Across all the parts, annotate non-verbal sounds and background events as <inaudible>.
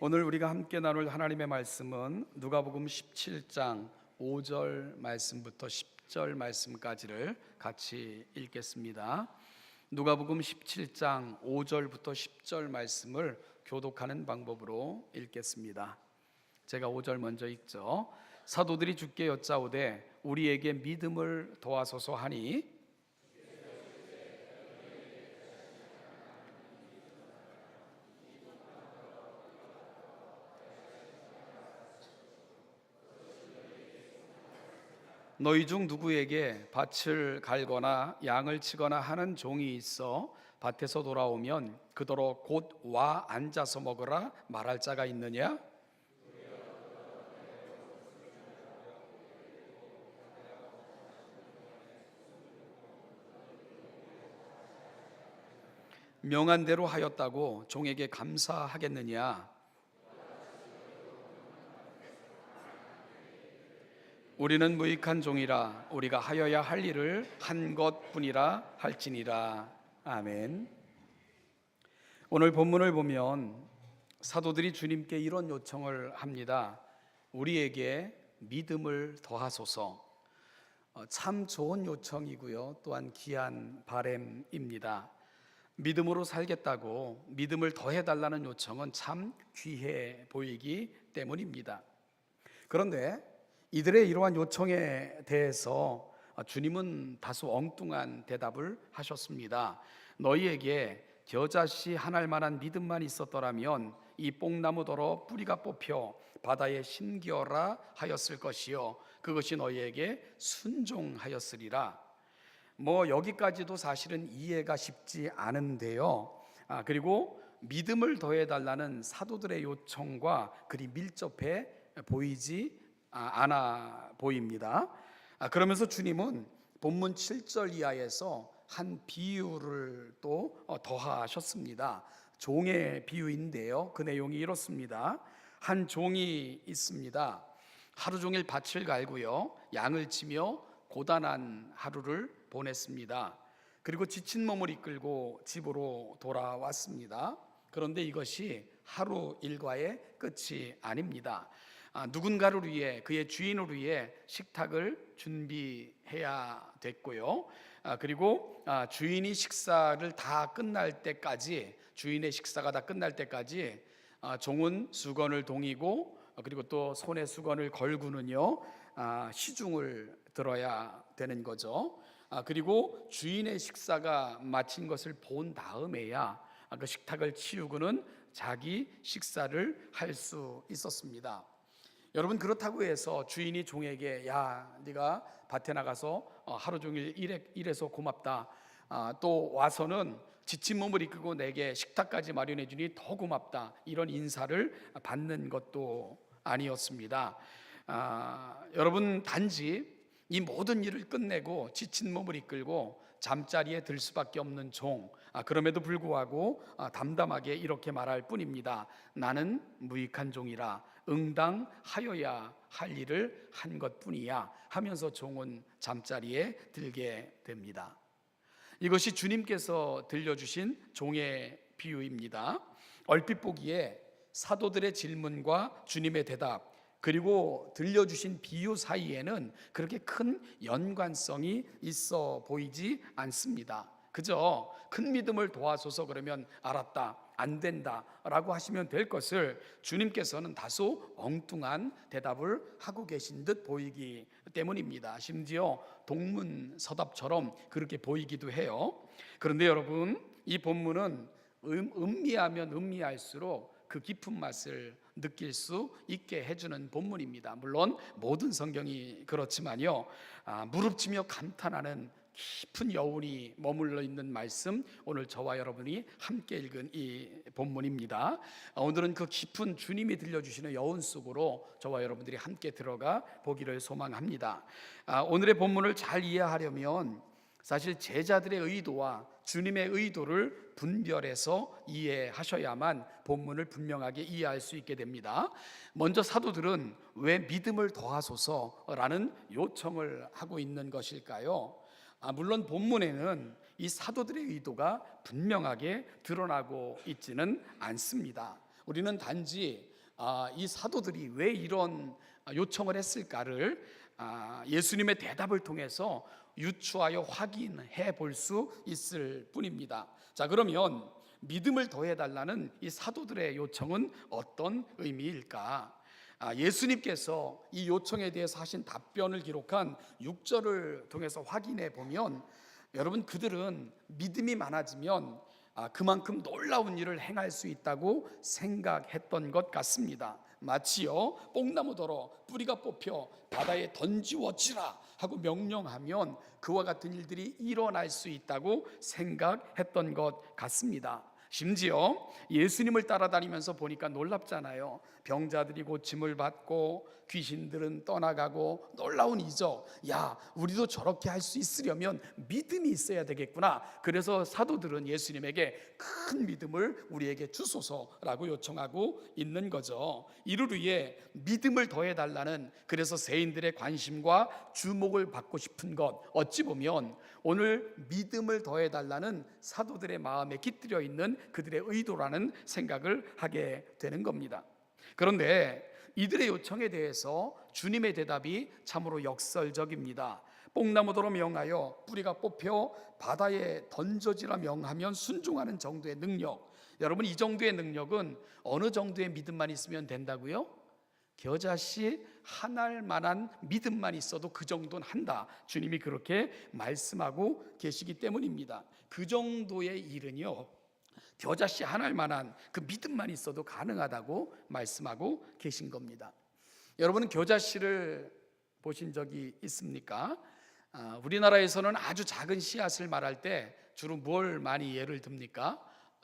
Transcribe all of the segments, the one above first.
오늘 우리가 함께 나눌 하나님의 말씀은 누가복음 17장 5절 말씀부터 10절 말씀까지를 같이 읽겠습니다. 누가복음 17장 5절부터 10절 말씀을 교독하는 방법으로 읽겠습니다. 제가 5절 먼저 읽죠. 사도들이 주께 여짜오되 우리에게 믿음을 도와소서 하니 너희 중 누구에게 밭을 갈거나 양을 치거나 하는 종이 있어 밭에서 돌아오면 그더러 곧 와 앉아서 먹으라 말할 자가 있느냐? 명한 대로 하였다고 종에게 감사하겠느냐? 우리는 무익한 종이라 우리가 하여야 할 일을 한 것뿐이라 할지니라 아멘. 오늘 본문을 보면 사도들이 주님께 이런 요청을 합니다. 우리에게 믿음을 더하소서. 어, 참 좋은 요청이고요. 또한 귀한 바램입니다. 믿음으로 살겠다고 믿음을 더해 달라는 요청은 참 귀해 보이기 때문입니다. 그런데 이들의 이러한 요청에 대해서 주님은 다소 엉뚱한 대답을 하셨습니다. 너희에게 겨자씨 하나할 만한 믿음만 있었더라면 이 뽕나무더러 뿌리가 뽑혀 바다에 심기어라 하였을 것이요 그것이 너희에게 순종하였으리라. 뭐 여기까지도 사실은 이해가 쉽지 않은데요. 아, 그리고 믿음을 더해 달라는 사도들의 요청과 그리 밀접해 보이지 아, 않아 보입니다. 아, 그러면서 주님은 본문 7절 이하에서 한 비유를 또 어, 더하셨습니다. 종의 비유인데요. 그 내용이 이렇습니다. 한 종이 있습니다. 하루 종일 밭을 갈고요. 양을 치며 고단한 하루를 보냈습니다. 그리고 지친 몸을 이끌고 집으로 돌아왔습니다. 그런데 이것이 하루 일과의 끝이 아닙니다. 아, 누군가를 위해 그의 주인을 위해 식탁을 준비해야 됐고요. 아, 그리고 아, 주인이 식사를 다 끝날 때까지 주인의 식사가 다 끝날 때까지 아, 종은 수건을 동이고 아, 그리고 또 손에 수건을 걸고는요 아, 시중을 들어야 되는 거죠. 아, 그리고 주인의 식사가 마친 것을 본 다음에야 아, 그 식탁을 치우고는 자기 식사를 할 수 있었습니다. 여러분 그렇다고 해서 주인이 종에게 야 네가 밭에 나가서 어, 하루 종일 일해, 일해서 고맙다. 아, 또 와서는 지친 몸을 이끌고 내게 식탁까지 마련해 주니 더 고맙다. 이런 인사를 받는 것도 아니었습니다. 아, 여러분 단지 이 모든 일을 끝내고 지친 몸을 이끌고 잠자리에 들 수밖에 없는 종. 아, 그럼에도 불구하고 아, 담담하게 이렇게 말할 뿐입니다. 나는 무익한 종이라 응당하여야 할 일을 한 것뿐이야 하면서 종은 잠자리에 들게 됩니다. 이것이 주님께서 들려주신 종의 비유입니다. 얼핏 보기에 사도들의 질문과 주님의 대답 그리고 들려주신 비유 사이에는 그렇게 큰 연관성이 있어 보이지 않습니다. 그저 큰 믿음을 도와줘서 그러면 알았다, 안 된다 라고 하시면 될 것을 주님께서는 다소 엉뚱한 대답을 하고 계신 듯 보이기 때문입니다. 심지어 동문서답처럼 그렇게 보이기도 해요. 그런데 여러분, 이 본문은 음, 음미하면 음미할수록 그 깊은 맛을 느낄 수 있게 해주는 본문입니다. 물론 모든 성경이 그렇지만요. 아, 무릎치며 감탄하는 깊은 여운이 머물러 있는 말씀 오늘 저와 여러분이 함께 읽은 이 본문입니다. 아, 오늘은 그 깊은 주님이 들려주시는 여운 속으로 저와 여러분들이 함께 들어가 보기를 소망합니다. 아, 오늘의 본문을 잘 이해하려면 사실 제자들의 의도와 주님의 의도를 분별해서 이해하셔야만 본문을 분명하게 이해할 수 있게 됩니다. 먼저 사도들은 왜 믿음을 더하소서라는 요청을 하고 있는 것일까요? 아, 물론 본문에는 이 사도들의 의도가 분명하게 드러나고 있지는 않습니다. 우리는 단지 아, 이 사도들이 왜 이런 요청을 했을까를 아, 예수님의 대답을 통해서 유추하여 확인해 볼 수 있을 뿐입니다. 자, 그러면 믿음을 더해 달라는 이 사도들의 요청은 어떤 의미일까? 아, 예수님께서 이 요청에 대해서 하신 답변을 기록한 6절을 통해서 확인해 보면 여러분 그들은 믿음이 많아지면 아, 그만큼 놀라운 일을 행할 수 있다고 생각했던 것 같습니다. 마치요 뽕나무더러 뿌리가 뽑혀 바다에 던지워지라 하고 명령하면 그와 같은 일들이 일어날 수 있다고 생각했던 것 같습니다. 심지어 예수님을 따라다니면서 보니까 놀랍잖아요. 병자들이 고침을 받고 귀신들은 떠나가고 놀라운 이적. 야, 우리도 저렇게 할 수 있으려면 믿음이 있어야 되겠구나. 그래서 사도들은 예수님에게 큰 믿음을 우리에게 주소서라고 요청하고 있는 거죠. 이를 위해 믿음을 더해 달라는 그래서 세인들의 관심과 주목을 받고 싶은 것 어찌 보면 오늘 믿음을 더해 달라는 사도들의 마음에 깃들여 있는 그들의 의도라는 생각을 하게 되는 겁니다. 그런데 이들의 요청에 대해서 주님의 대답이 참으로 역설적입니다. 뽕나무도로 명하여 뿌리가 뽑혀 바다에 던져지라 명하면 순종하는 정도의 능력. 여러분 이 정도의 능력은 어느 정도의 믿음만 있으면 된다고요? 겨자씨 하나할 만한 믿음만 있어도 그 정도는 한다. 주님이 그렇게 말씀하고 계시기 때문입니다. 그 정도의 일은요. 겨자씨 하나할 만한 그 믿음만 있어도 가능하다고 말씀하고 계신 겁니다. 여러분은 겨자씨를 보신 적이 있습니까? 아, 우리나라에서는 아주 작은 씨앗을 말할 때 주로 뭘 많이 예를 듭니까?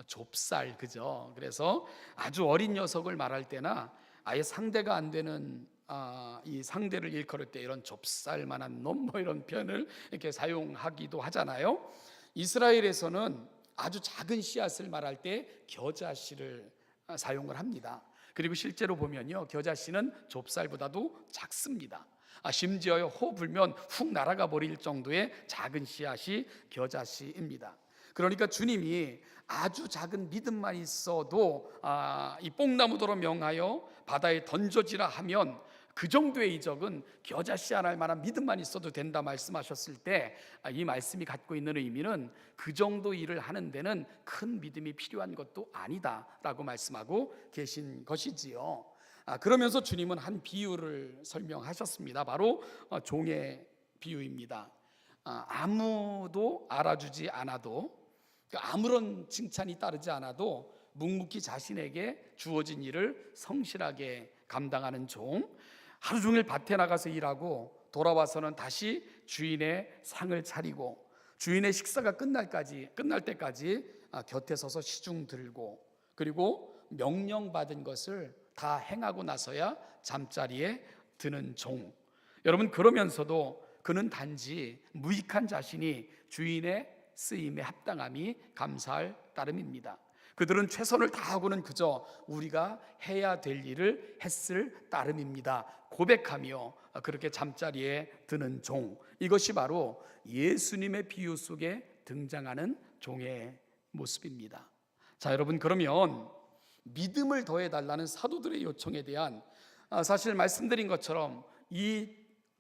좁쌀 그죠? 그래서 아주 어린 녀석을 말할 때나 아예 상대가 안 되는 아, 이 상대를 일컬을 때 이런 좁쌀만한 놈 뭐 이런 표현을 이렇게 사용하기도 하잖아요. 이스라엘에서는 아주 작은 씨앗을 말할 때 겨자씨를 아, 사용을 합니다. 그리고 실제로 보면요, 겨자씨는 좁쌀보다도 작습니다. 아, 심지어 호 불면 훅 날아가 버릴 정도의 작은 씨앗이 겨자씨입니다. 그러니까 주님이 아주 작은 믿음만 있어도 아, 이 뽕나무도로 명하여 바다에 던져지라 하면 그 정도의 이적은 겨자씨 하나할 만한 믿음만 있어도 된다 말씀하셨을 때 이 말씀이 갖고 있는 의미는 그 정도 일을 하는 데는 큰 믿음이 필요한 것도 아니다라고 말씀하고 계신 것이지요. 아, 그러면서 주님은 한 비유를 설명하셨습니다. 바로 어, 종의 비유입니다. 아, 아무도 알아주지 않아도 그 아무런 칭찬이 따르지 않아도 묵묵히 자신에게 주어진 일을 성실하게 감당하는 종, 하루 종일 밭에 나가서 일하고 돌아와서는 다시 주인의 상을 차리고 주인의 식사가 끝날까지 끝날 때까지 아, 곁에 서서 시중 들고 그리고 명령받은 것을 다 행하고 나서야 잠자리에 드는 종. 여러분 그러면서도 그는 단지 무익한 자신이 주인의 쓰임에 합당함이 감사할 따름입니다. 그들은 최선을 다하고는 그저 우리가 해야 될 일을 했을 따름입니다. 고백하며 그렇게 잠자리에 드는 종. 이것이 바로 예수님의 비유 속에 등장하는 종의 모습입니다. 자, 여러분, 그러면 믿음을 더해 달라는 사도들의 요청에 대한 아, 사실 말씀드린 것처럼 이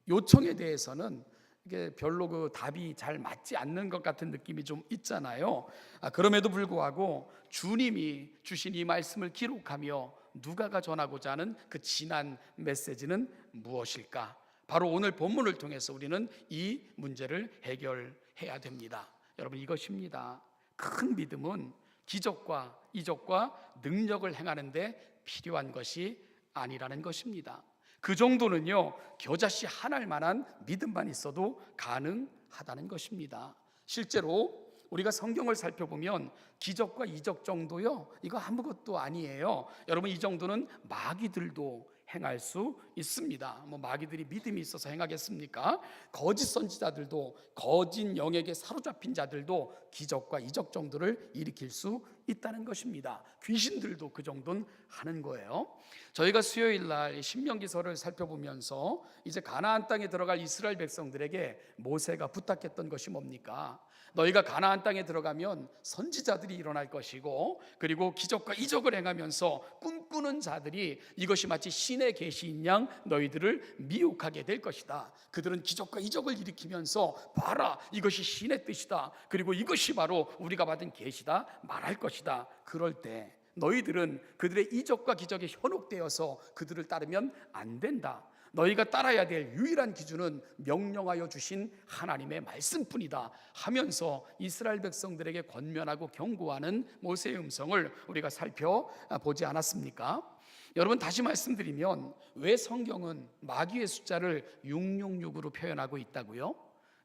요청에 대해서는 이게 별로 그 답이 잘 맞지 않는 것 같은 느낌이 좀 있잖아요. 아, 그럼에도 불구하고 주님이 주신 이 말씀을 기록하며 누가가 전하고자 하는 그 진한 메시지는 무엇일까? 바로 오늘 본문을 통해서 우리는 이 문제를 해결해야 됩니다. 여러분 이것입니다. 큰 믿음은 기적과 이적과 능력을 행하는데 필요한 것이 아니라는 것입니다. 그 정도는요, 겨자씨 하나할 만한 믿음만 있어도 가능하다는 것입니다. 실제로 우리가 성경을 살펴보면 기적과 이적 정도요, 이거 아무것도 아니에요. 여러분, 이 정도는 마귀들도 행할 수 있습니다. 뭐 마귀들이 믿음이 있어서 행하겠습니까? 거짓 선지자들도 거짓 영에게 사로잡힌 자들도 기적과 이적 정도를 일으킬 수 있다는 것입니다. 귀신들도 그 정도는 하는 거예요. 저희가 수요일 날 신명기서를 살펴보면서 이제 가나안 땅에 들어갈 이스라엘 백성들에게 모세가 부탁했던 것이 뭡니까? 너희가 가나안 땅에 들어가면 선지자들이 일어날 것이고 그리고 기적과 이적을 행하면서 꿈꾸는 자들이 이것이 마치 신의 계시인 양 너희들을 미혹하게 될 것이다. 그들은 기적과 이적을 일으키면서 봐라 이것이 신의 뜻이다. 그리고 이것이 바로 우리가 받은 계시다 말할 것이다. 그럴 때 너희들은 그들의 이적과 기적에 현혹되어서 그들을 따르면 안 된다. 너희가 따라야 될 유일한 기준은 명령하여 주신 하나님의 말씀뿐이다 하면서 이스라엘 백성들에게 권면하고 경고하는 모세의 음성을 우리가 살펴보지 않았습니까? 여러분 다시 말씀드리면 왜 성경은 마귀의 숫자를 666으로 표현하고 있다고요?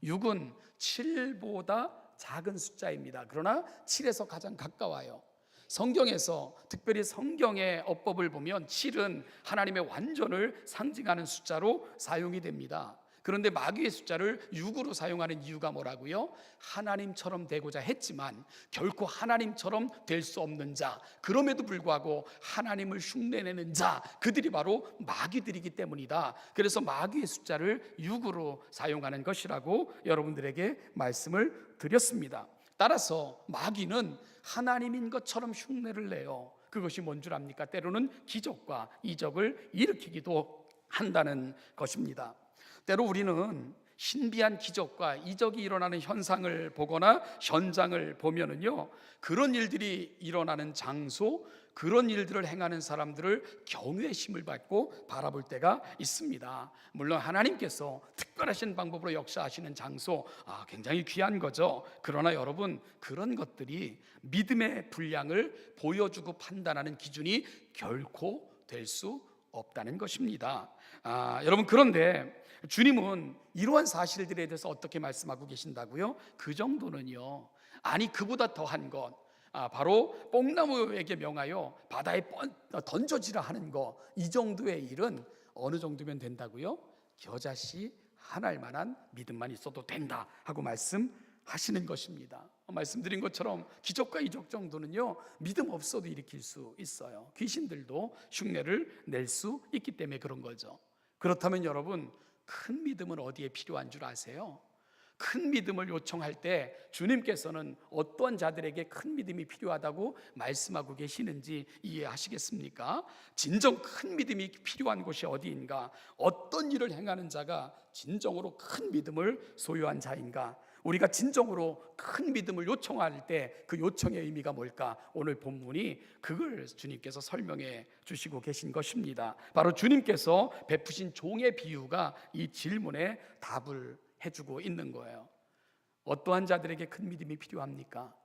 6은 7보다 작은 숫자입니다. 그러나 7에서 가장 가까워요. 성경에서 특별히 성경의 어법을 보면 7은 하나님의 완전을 상징하는 숫자로 사용이 됩니다. 그런데 마귀의 숫자를 6으로 사용하는 이유가 뭐라고요? 하나님처럼 되고자 했지만 결코 하나님처럼 될 수 없는 자, 그럼에도 불구하고 하나님을 흉내내는 자, 그들이 바로 마귀들이기 때문이다. 그래서 마귀의 숫자를 6으로 사용하는 것이라고 여러분들에게 말씀을 드렸습니다. 따라서 마귀는 하나님인 것처럼 흉내를 내요. 그것이 뭔 줄 압니까? 때로는 기적과 이적을 일으키기도 한다는 것입니다. 때로 우리는 신비한 기적과 이적이 일어나는 현상을 보거나 현장을 보면은요, 그런 일들이 일어나는 장소, 그런 일들을 행하는 사람들을 경외심을 받고 바라볼 때가 있습니다. 물론 하나님께서 특별하신 방법으로 역사하시는 장소, 아, 굉장히 귀한 거죠. 그러나 여러분, 그런 것들이 믿음의 분량을 보여주고 판단하는 기준이 결코 될 수 없다는 것입니다. 아, 여러분, 그런데 주님은 이러한 사실들에 대해서 어떻게 말씀하고 계신다고요? 그 정도는요. 아니 그보다 더한 것. 아, 바로 뽕나무에게 명하여 바다에 뻔, 던져지라 하는 거. 이 정도의 일은 어느 정도면 된다고요? 겨자씨 하나일 만한 믿음만 있어도 된다 하고 말씀하시는 것입니다. 말씀드린 것처럼 기적과 이적 정도는요 믿음 없어도 일으킬 수 있어요. 귀신들도 흉내를 낼 수 있기 때문에 그런 거죠. 그렇다면 여러분 큰 믿음은 어디에 필요한 줄 아세요? 큰 믿음을 요청할 때 주님께서는 어떤 자들에게 큰 믿음이 필요하다고 말씀하고 계시는지 이해하시겠습니까? 진정 큰 믿음이 필요한 곳이 어디인가? 어떤 일을 행하는 자가 진정으로 큰 믿음을 소유한 자인가? 우리가 진정으로 큰 믿음을 요청할 때 그 요청의 의미가 뭘까? 오늘 본문이 그걸 주님께서 설명해 주시고 계신 것입니다. 바로 주님께서 베푸신 종의 비유가 이 질문에 답을 해주고 있는 거예요. 어떠한 자들에게 큰 믿음이 필요합니까?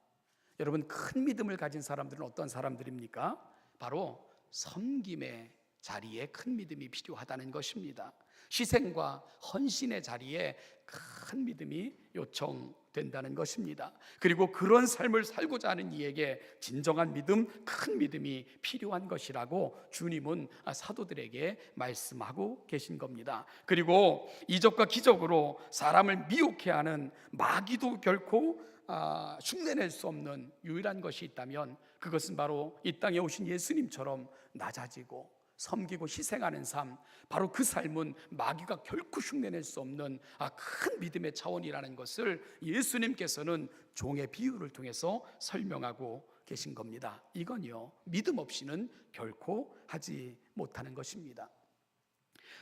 여러분 큰 믿음을 가진 사람들은 어떤 사람들입니까? 바로 섬김의 자리에 큰 믿음이 필요하다는 것입니다. 희생과 헌신의 자리에 큰 믿음이 요청된다는 것입니다. 그리고 그런 삶을 살고자 하는 이에게 진정한 믿음, 큰 믿음이 필요한 것이라고 주님은 사도들에게 말씀하고 계신 겁니다. 그리고 이적과 기적으로 사람을 미혹해 하는 마귀도 결코 아, 흉내낼 수 없는 유일한 것이 있다면 그것은 바로 이 땅에 오신 예수님처럼 낮아지고 섬기고 희생하는 삶, 바로 그 삶은 마귀가 결코 흉내낼 수 없는 아, 큰 믿음의 차원이라는 것을 예수님께서는 종의 비유를 통해서 설명하고 계신 겁니다. 이건요, 믿음 없이는 결코 하지 못하는 것입니다.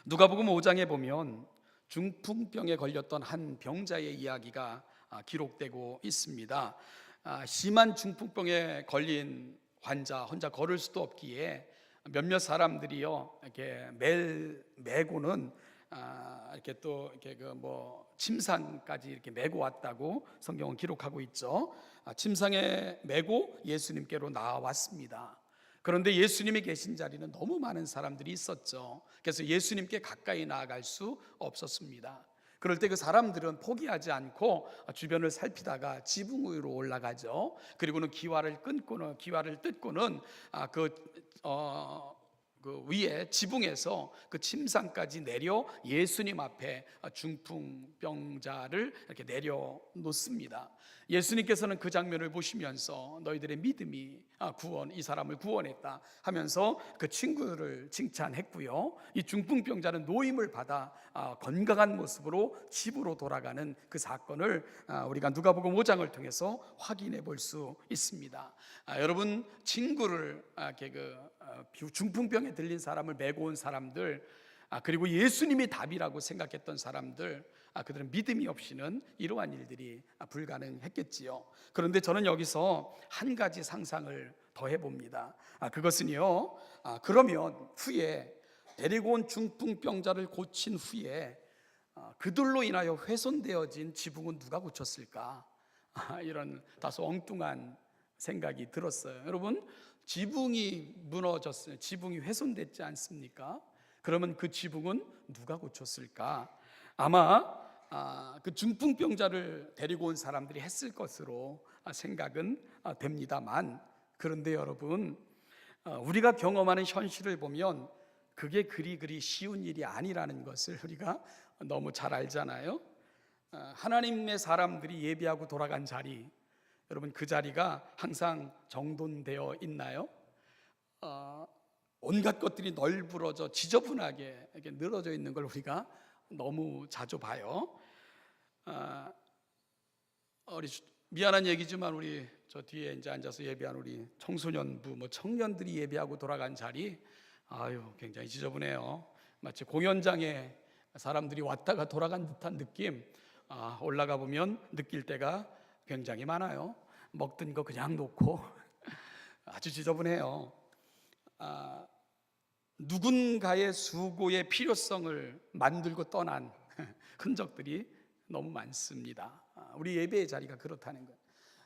누가복음 5장에 보면 중풍병에 걸렸던 한 병자의 이야기가 아, 기록되고 있습니다. 아, 심한 중풍병에 걸린 환자 혼자 걸을 수도 없기에 몇몇 사람들이요 이렇게 매일 메고는 아, 이렇게 또 이렇게 그 뭐 침상까지 이렇게 메고 왔다고 성경은 기록하고 있죠. 아, 침상에 메고 예수님께로 나왔습니다. 그런데 예수님이 계신 자리는 너무 많은 사람들이 있었죠. 그래서 예수님께 가까이 나아갈 수 없었습니다. 그럴 때 그 사람들은 포기하지 않고 주변을 살피다가 지붕 위로 올라가죠. 그리고는 기와를 끊고는 기와를 뜯고는 아, 그 어, 그 위에 지붕에서 그 침상까지 내려 예수님 앞에 중풍병자를 이렇게 내려 놓습니다. 예수님께서는 그 장면을 보시면서 너희들의 믿음이 아, 구원 이 사람을 구원했다 하면서 그 친구를 칭찬했고요. 이 중풍병자는 노임을 받아 아, 건강한 모습으로 집으로 돌아가는 그 사건을 아, 우리가 누가복음 5장을 통해서 확인해 볼 수 있습니다. 아, 여러분 친구를 아, 이렇게 그 어, 중풍병에 들린 사람을 메고 온 사람들 아, 그리고 예수님이 답이라고 생각했던 사람들 아, 그들은 믿음이 없이는 이러한 일들이 아, 불가능했겠지요. 그런데 저는 여기서 한 가지 상상을 더 해봅니다. 아, 그것은요. 아, 그러면 후에 데리고 온 중풍병자를 고친 후에 아, 그들로 인하여 훼손되어진 지붕은 누가 고쳤을까? 아, 이런 다소 엉뚱한 생각이 들었어요. 여러분, 지붕이 무너졌어요. 지붕이 훼손됐지 않습니까? 그러면 그 지붕은 누가 고쳤을까? 아마 아, 그 중풍병자를 데리고 온 사람들이 했을 것으로 아, 생각은 아, 됩니다만 그런데 여러분 어, 우리가 경험하는 현실을 보면 그게 그리 그리 쉬운 일이 아니라는 것을 우리가 너무 잘 알잖아요. 어, 하나님의 사람들이 예비하고 돌아간 자리 여러분 그 자리가 항상 정돈되어 있나요? 어, 온갖 것들이 널브러져 지저분하게 이렇게 늘어져 있는 걸 우리가 너무 자주 봐요. 아, 우리 주- 미안한 얘기지만 우리 저 뒤에 이제 앉아서 예배한 우리 청소년부 뭐 청년들이 예배하고 돌아간 자리 아유 굉장히 지저분해요. 마치 공연장에 사람들이 왔다가 돌아간 듯한 느낌 아, 올라가 보면 느낄 때가 굉장히 많아요. 먹던 거 그냥 놓고 <laughs> 아주 지저분해요. 아, 누군가의 수고의 필요성을 만들고 떠난 <laughs> 흔적들이 너무 많습니다. 아, 우리 예배의 자리가 그렇다는 거예요.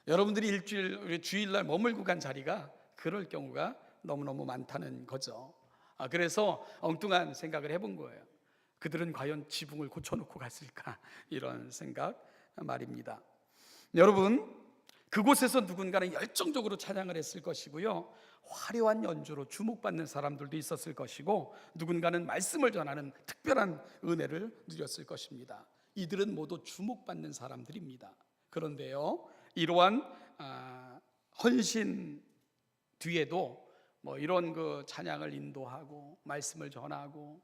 여러분들이 일주일 주일날 머물고 간 자리가 그럴 경우가 너무너무 많다는 거죠. 아, 그래서 엉뚱한 생각을 해본 거예요. 그들은 과연 지붕을 고쳐놓고 갔을까 <laughs> 이런 생각 말입니다. 여러분 그곳에서 누군가는 열정적으로 찬양을 했을 것이고요. 화려한 연주로 주목받는 사람들도 있었을 것이고 누군가는 말씀을 전하는 특별한 은혜를 누렸을 것입니다. 이들은 모두 주목받는 사람들입니다. 그런데요, 이러한 아, 헌신 뒤에도 뭐 이런 그 찬양을 인도하고 말씀을 전하고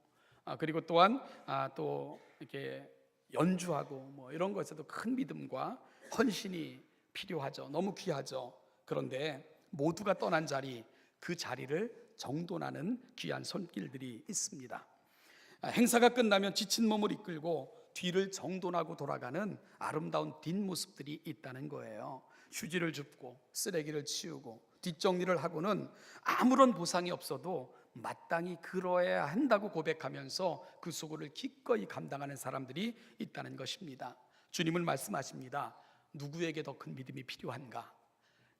아, 그리고 또한 아, 또 이렇게 연주하고 뭐 이런 것에도 큰 믿음과 헌신이 필요하죠. 너무 귀하죠. 그런데 모두가 떠난 자리 그 자리를 정돈하는 귀한 손길들이 있습니다. 아, 행사가 끝나면 지친 몸을 이끌고 뒤를 정돈하고 돌아가는 아름다운 뒷모습들이 있다는 거예요. 휴지를 줍고 쓰레기를 치우고 뒷정리를 하고는 아무런 보상이 없어도 마땅히 그러해야 한다고 고백하면서 그 수고를 기꺼이 감당하는 사람들이 있다는 것입니다. 주님은 말씀하십니다. 누구에게 더 큰 믿음이 필요한가?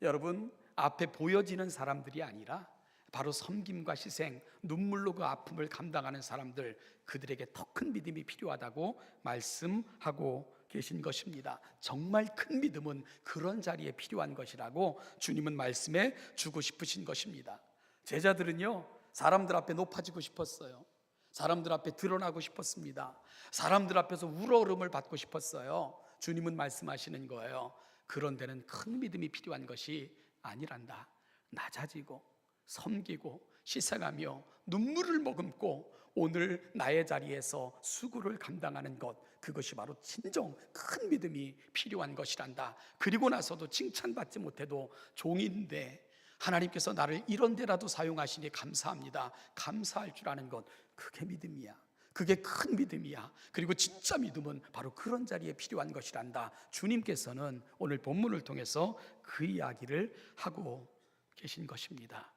여러분, 앞에 보여지는 사람들이 아니라 바로 섬김과 희생, 눈물로 그 아픔을 감당하는 사람들, 그들에게 더 큰 믿음이 필요하다고 말씀하고 계신 것입니다. 정말 큰 믿음은 그런 자리에 필요한 것이라고 주님은 말씀해 주고 싶으신 것입니다. 제자들은요, 사람들 앞에 높아지고 싶었어요. 사람들 앞에 드러나고 싶었습니다. 사람들 앞에서 우러름을 받고 싶었어요. 주님은 말씀하시는 거예요. 그런 데는 큰 믿음이 필요한 것이 아니란다. 낮아지고 섬기고 시생하며 눈물을 머금고 오늘 나의 자리에서 수고를 감당하는 것 그것이 바로 진정 큰 믿음이 필요한 것이란다. 그리고 나서도 칭찬받지 못해도 종인데 하나님께서 나를 이런 데라도 사용하시니 감사합니다. 감사할 줄 아는 것 그게 믿음이야. 그게 큰 믿음이야. 그리고 진짜 믿음은 바로 그런 자리에 필요한 것이란다. 주님께서는 오늘 본문을 통해서 그 이야기를 하고 계신 것입니다.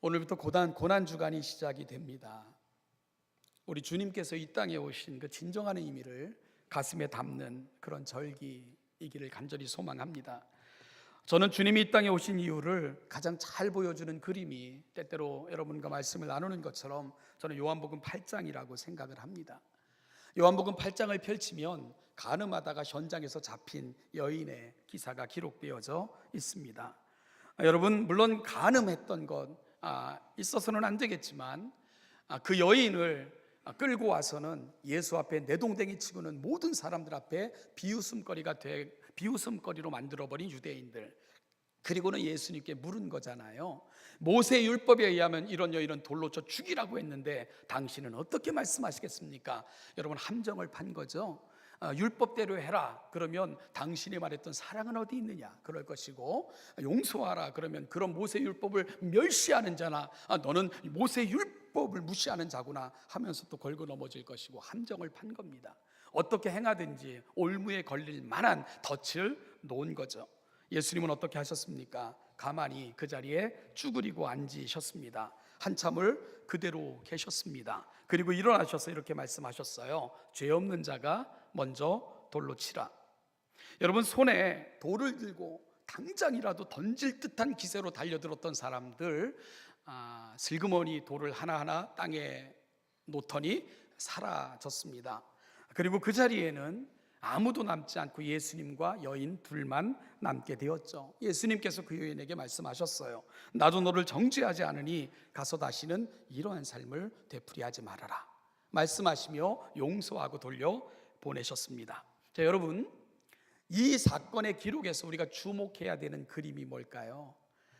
오늘부터 고난 고난 주간이 시작이 됩니다. 우리 주님께서 이 땅에 오신 그 진정한 의미를 가슴에 담는 그런 절기이기를 간절히 소망합니다. 저는 주님이 이 땅에 오신 이유를 가장 잘 보여주는 그림이 때때로 여러분과 말씀을 나누는 것처럼 저는 요한복음 8장이라고 생각을 합니다. 요한복음 8장을 펼치면 가늠하다가 현장에서 잡힌 여인의 기사가 기록되어져 있습니다. 여러분 물론 가늠했던 것 아, 있어서는 안 되겠지만 아, 그 여인을 아, 끌고 와서는 예수 앞에 내동댕이 치고는 모든 사람들 앞에 비웃음거리가 돼 비웃음거리로 만들어 버린 유대인들 그리고는 예수님께 물은 거잖아요. 모세 율법에 의하면 이런 여인은 돌로 쳐 죽이라고 했는데 당신은 어떻게 말씀하시겠습니까? 여러분 함정을 판 거죠. 아, 율법대로 해라. 그러면 당신이 말했던 사랑은 어디 있느냐? 그럴 것이고 용서하라. 그러면 그런 모세 율법을 멸시하는 자나 아, 너는 모세 율법을 무시하는 자구나 하면서 또 걸고 넘어질 것이고 함정을 판 겁니다. 어떻게 행하든지 올무에 걸릴 만한 덫을 놓은 거죠. 예수님은 어떻게 하셨습니까? 가만히 그 자리에 쭈그리고 앉으셨습니다. 한참을 그대로 계셨습니다. 그리고 일어나셔서 이렇게 말씀하셨어요. 죄 없는 자가 먼저 돌로 치라. 여러분 손에 돌을 들고 당장이라도 던질 듯한 기세로 달려들었던 사람들 아, 슬그머니 돌을 하나하나 땅에 놓더니 사라졌습니다. 그리고 그 자리에는 아무도 남지 않고 예수님과 여인 둘만 남게 되었죠. 예수님께서 그 여인에게 말씀하셨어요. 나도 너를 정죄하지 않으니 가서 다시는 이러한 삶을 되풀이하지 말아라. 말씀하시며 용서하고 돌려 보내셨습니다. 자, 여러분, 이 사건의 기록에서 우리가 주목해야 되는 그림이 뭘까요?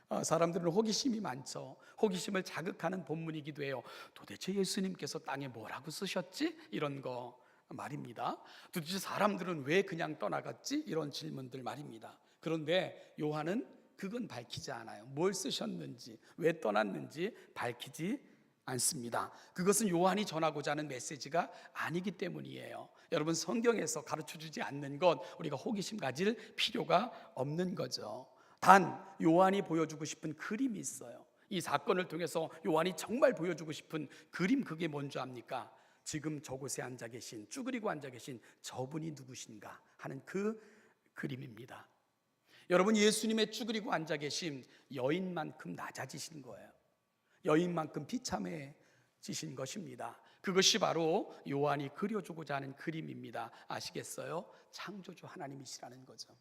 어, 사람들은 호기심이 많죠. 호기심을 자극하는 본문이기도 해요. 도대체 예수님께서 땅에 뭐라고 쓰셨지? 이런 거 말입니다. 도대체 사람들은 왜 그냥 떠나갔지? 이런 질문들 말입니다. 그런데 요한은 그건 밝히지 않아요. 뭘 쓰셨는지, 왜 떠났는지 밝히지 않습니다. 그것은 요한이 전하고자 하는 메시지가 아니기 때문이에요. 여러분 성경에서 가르쳐 주지 않는 것 우리가 호기심 가질 필요가 없는 거죠. 단 요한이 보여주고 싶은 그림이 있어요. 이 사건을 통해서 요한이 정말 보여주고 싶은 그림 그게 뭔지 압니까? 지금 저곳에 앉아 계신 쭈그리고 앉아 계신 저분이 누구신가 하는 그 그림입니다. 여러분 예수님의 쭈그리고 앉아 계신 여인만큼 낮아지신 거예요. 여인만큼 비참해지신 것입니다. 그것이 바로 요한이 그려주고자 하는 그림입니다. 아시겠어요? 창조주 하나님이시라는 거죠.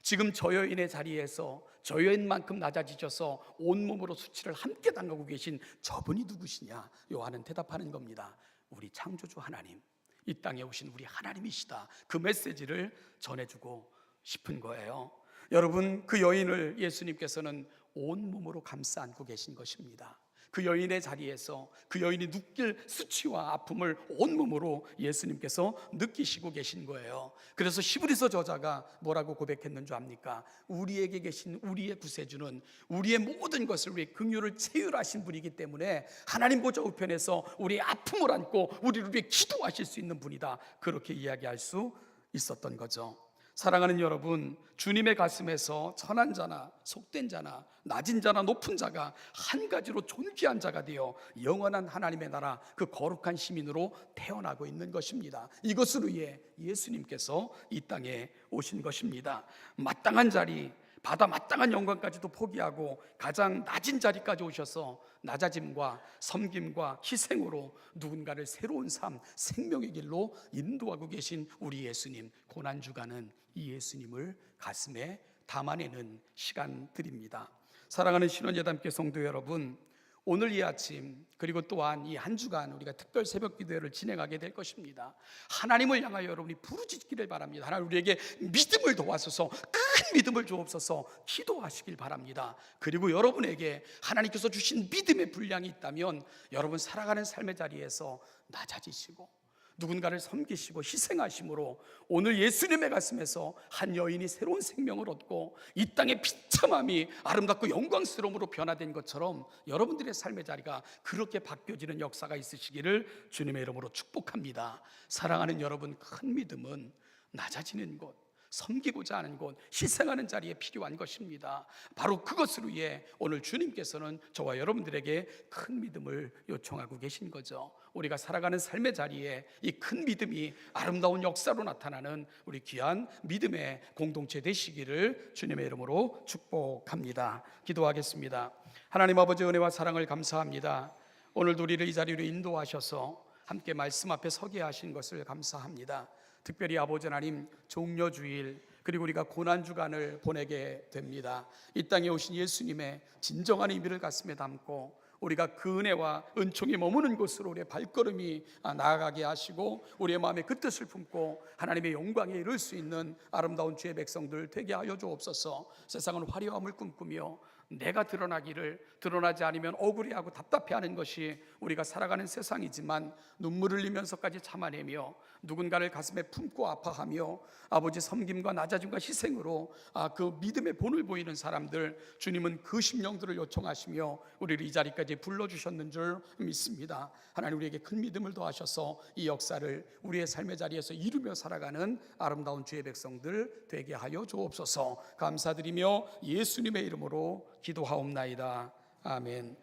지금 저 여인의 자리에서 저 여인만큼 낮아지셔서 온몸으로 수치를 함께 당하고 계신 저분이 누구시냐? 요한은 대답하는 겁니다. 우리 창조주 하나님, 이 땅에 오신 우리 하나님이시다. 그 메시지를 전해주고 싶은 거예요. 여러분, 그 여인을 예수님께서는 온 몸으로 감싸 안고 계신 것입니다. 그 여인의 자리에서 그 여인이 느낄 수치와 아픔을 온몸으로 예수님께서 느끼시고 계신 거예요. 그래서 시브리서 저자가 뭐라고 고백했는 줄 압니까? 우리에게 계신 우리의 구세주는 우리의 모든 것을 위해 긍휼을 체휼하신 분이기 때문에 하나님 보좌 우편에서 우리의 아픔을 안고 우리를 위해 기도하실 수 있는 분이다. 그렇게 이야기할 수 있었던 거죠. 사랑하는 여러분, 주님의 가슴에서 천한 자나 속된 자나 낮은 자나 높은 자가 한 가지로 존귀한 자가 되어 영원한 하나님의 나라 그 거룩한 시민으로 태어나고 있는 것입니다. 이것을 위해 예수님께서 이 땅에 오신 것입니다. 마땅한 자리, 바다 마땅한 영광까지도 포기하고 가장 낮은 자리까지 오셔서 낮아짐과 섬김과 희생으로 누군가를 새로운 삶, 생명의 길로 인도하고 계신 우리 예수님, 고난 주간은 이 예수님을 가슴에 담아내는 시간들입니다. 사랑하는 신원예담께 성도 여러분, 오늘 이 아침 그리고 또한 이 한 주간 우리가 특별 새벽 기도회를 진행하게 될 것입니다. 하나님을 향하여 여러분이 부르짖기를 바랍니다. 하나님 우리에게 믿음을 도와서서 큰 믿음을 주옵소서 기도하시길 바랍니다. 그리고 여러분에게 하나님께서 주신 믿음의 분량이 있다면 여러분 살아가는 삶의 자리에서 낮아지시고 누군가를 섬기시고 희생하심으로 오늘 예수님의 가슴에서 한 여인이 새로운 생명을 얻고 이 땅의 비참함이 아름답고 영광스러움으로 변화된 것처럼 여러분들의 삶의 자리가 그렇게 바뀌어지는 역사가 있으시기를 주님의 이름으로 축복합니다. 사랑하는 여러분, 큰 믿음은 낮아지는 곳, 섬기고자 하는 곳, 희생하는 자리에 필요한 것입니다. 바로 그것을 위해 오늘 주님께서는 저와 여러분들에게 큰 믿음을 요청하고 계신 거죠. 우리가 살아가는 삶의 자리에 이 큰 믿음이 아름다운 역사로 나타나는 우리 귀한 믿음의 공동체 되시기를 주님의 이름으로 축복합니다. 기도하겠습니다. 하나님 아버지 은혜와 사랑을 감사합니다. 오늘도 우리를 이 자리로 인도하셔서 함께 말씀 앞에 서게 하신 것을 감사합니다. 특별히 아버지 하나님 종려 주일 그리고 우리가 고난 주간을 보내게 됩니다. 이 땅에 오신 예수님의 진정한 의미를 가슴에 담고 우리가 그 은혜와 은총이 머무는 곳으로 우리의 발걸음이 아, 나아가게 하시고 우리의 마음에 그 뜻을 품고 하나님의 영광에 이를 수 있는 아름다운 주의 백성들 되게 하여 주옵소서. 세상은 화려함을 꿈꾸며 내가 드러나기를 드러나지 않으면 억울해하고 답답해하는 것이 우리가 살아가는 세상이지만 눈물을 흘리면서까지 참아내며 누군가를 가슴에 품고 아파하며 아버지 섬김과 낮아짐과 희생으로 아, 그 믿음의 본을 보이는 사람들 주님은 그 심령들을 요청하시며 우리를 이 자리까지 불러주셨는 줄 믿습니다. 하나님 우리에게 큰 믿음을 더하셔서 이 역사를 우리의 삶의 자리에서 이루며 살아가는 아름다운 주의 백성들 되게 하여 주옵소서 감사드리며 예수님의 이름으로 기도하옵나이다. 아멘.